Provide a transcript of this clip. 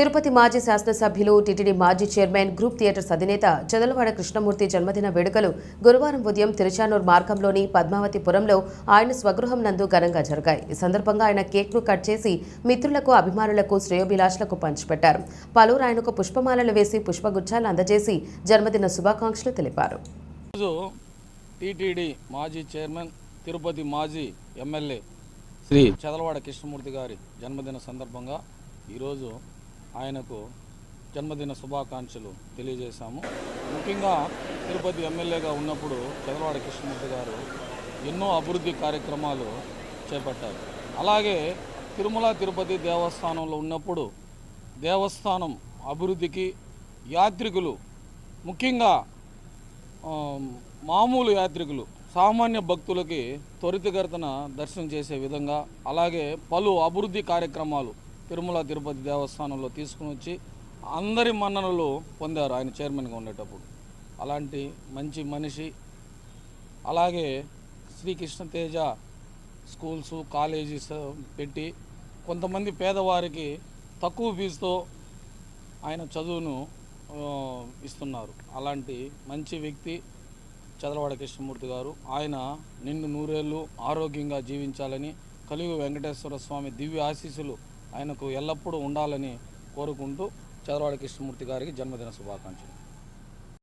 తిరుపతి మాజీ శాసనసభ్యులు టీటీడీ మాజీ చైర్మన్ గ్రూప్ థియేటర్స్ అధినేత చదలవాడ కృష్ణమూర్తి జన్మదిన వేడుకలు గురువారం ఉదయం తిరుచానూర్ మార్గంలోని పద్మావతిపురంలో ఆయన స్వగృహం నందు ఘనంగా జరిగాయి. ఈ సందర్భంగా ఆయన కేక్ను కట్ చేసి మిత్రులకు అభిమానులకు శ్రేయోభిలాషులకు పంచిపెట్టారు. పలువురు ఆయనకు పుష్పమాలలు వేసి పుష్పగుచ్చాలు అందజేసి జన్మదిన శుభాకాంక్షలు తెలిపారు. ఈరోజు టీటీడీ మాజీ చైర్మన్ తిరుపతి మాజీ ఎమ్మెల్యే శ్రీ చదలవాడ కృష్ణమూర్తి గారి జన్మదిన సందర్భంగా ఈరోజు ఆయనకు జన్మదిన శుభాకాంక్షలు తెలియజేశాము. ముఖ్యంగా తిరుపతి ఎమ్మెల్యేగా ఉన్నప్పుడు చంద్రవాడ కృష్ణమూర్తి గారు ఎన్నో అభివృద్ధి కార్యక్రమాలు చేపట్టారు. అలాగే తిరుమల తిరుపతి దేవస్థానంలో ఉన్నప్పుడు దేవస్థానం అభివృద్ధికి యాత్రికులు ముఖ్యంగా మామూలు యాత్రికులు సామాన్య భక్తులకి త్వరితగతిన దర్శనం చేసే విధంగా అలాగే పలు అభివృద్ధి కార్యక్రమాలు తిరుమల తిరుపతి దేవస్థానంలో తీసుకుని వచ్చి అందరి మన్ననలు పొందారు ఆయన చైర్మన్గా ఉండేటప్పుడు. అలాంటి మంచి మనిషి. అలాగే శ్రీకృష్ణ తేజ స్కూల్స్ కాలేజీస్ పెట్టి కొంతమంది పేదవారికి తక్కువ ఫీజుతో ఆయన చదువును ఇస్తున్నారు. అలాంటి మంచి వ్యక్తి చదలవాడ కృష్ణమూర్తి గారు. ఆయన నిండు నూరేళ్ళు ఆరోగ్యంగా జీవించాలని కలియుగ వెంకటేశ్వర స్వామి దివ్య ఆశీస్సులు ఆయనకు ఎల్లప్పుడూ ఉండాలని కోరుకుంటూ చదరవాడ కృష్ణమూర్తి గారికి జన్మదిన శుభాకాంక్షలు.